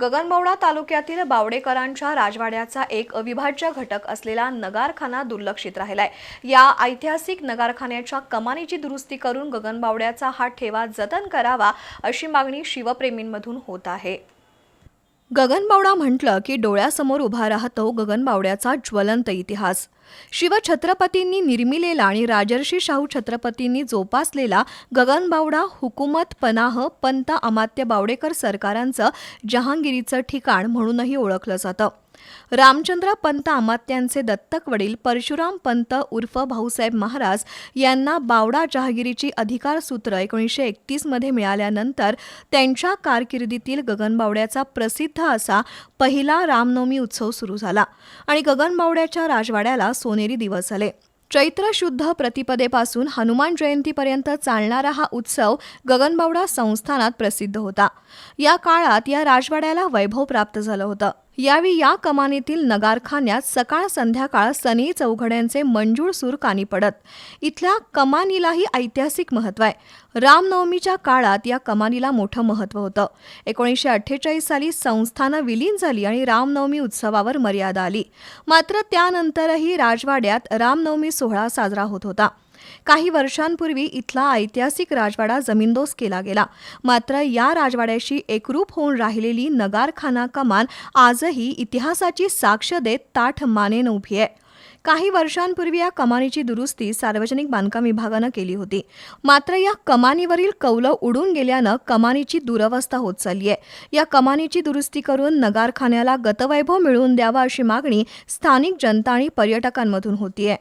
गगनबावडा तालुक्यातील बावडेकरांच्या राजवाड्याचा एक अविभाज्य घटक असलेला नगारखाना दुर्लक्षित राहिलाय. या ऐतिहासिक नगारखान्याच्या कमानीची दुरुस्ती करून गगनबावड्याचा हा ठेवा जतन करावा अशी मागणी शिवप्रेमींमधून होत आहे. गगनबावडा म्हटलं की डोळ्यासमोर उभा राहतो गगनबावड्याचा ज्वलंत इतिहास. शिवछत्रपतींनी निर्मिलेला आणि राजर्षी शाहू छत्रपतींनी जोपासलेला गगनबावडा हुकुमत पनाह पंत अमात्य बावडेकर सरकारांचं जहांगिरीचं ठिकाण म्हणूनही ओळखलं जातं. रामचंद्र पंत अमात्यांचे दत्तक वडील परशुराम पंत उर्फ भाऊसाहेब महाराज यांना बावडा जहागिरीची अधिकारसूत्र एकोणीसशे एकतीसमध्ये मिळाल्यानंतर त्यांच्या कारकिर्दीतील गगनबावड्याचा प्रसिद्ध असा पहिला रामनवमी उत्सव सुरू झाला आणि गगनबावड्याच्या राजवाड्याला सोनेरी दिवस आले. चैत्र शुद्ध प्रतिपदेपासून हनुमान जयंतीपर्यंत चालणारा हा उत्सव गगनबावडा संस्थानात प्रसिद्ध होता. या काळात या राजवाड्याला वैभव प्राप्त झालं होतं. यावेळी या कमानीतील नगारखान्यात सकाळ संध्याकाळ सनी चौघड्यांचे मंजूळ सूर कानी पडत. इथल्या कमानीलाही ऐतिहासिक महत्त्व आहे. रामनवमीच्या काळात या कमानीला मोठं महत्त्व होतं. एकोणीसशे अठ्ठेचाळीस साली संस्थानं विलीन झाली आणि रामनवमी उत्सवावर मर्यादा आली. मात्र त्यानंतरही राजवाड्यात रामनवमी सोहळा साजरा होत होता. काही वर्षांपूर्वी इथला ऐतिहासिक राजवाडा जमीनदोस केला गेला. मात्र या राजवाड्याशी एकरूप होऊन राहिलेली नगारखाना कमान आजही इतिहासाची साक्ष देत ताठ मानेन उभी आहे. काही वर्षांपूर्वी या कमानीची दुरुस्ती सार्वजनिक बांधकाम विभागानं केली होती. मात्र या कमानीवरील कौलं उडून गेल्यानं कमानीची दुरवस्था होत चालली आहे या कमानीची दुरुस्ती करून नगारखान्याला गतवैभव मिळवून द्यावा अशी मागणी स्थानिक जनता आणि पर्यटकांमधून होतीये.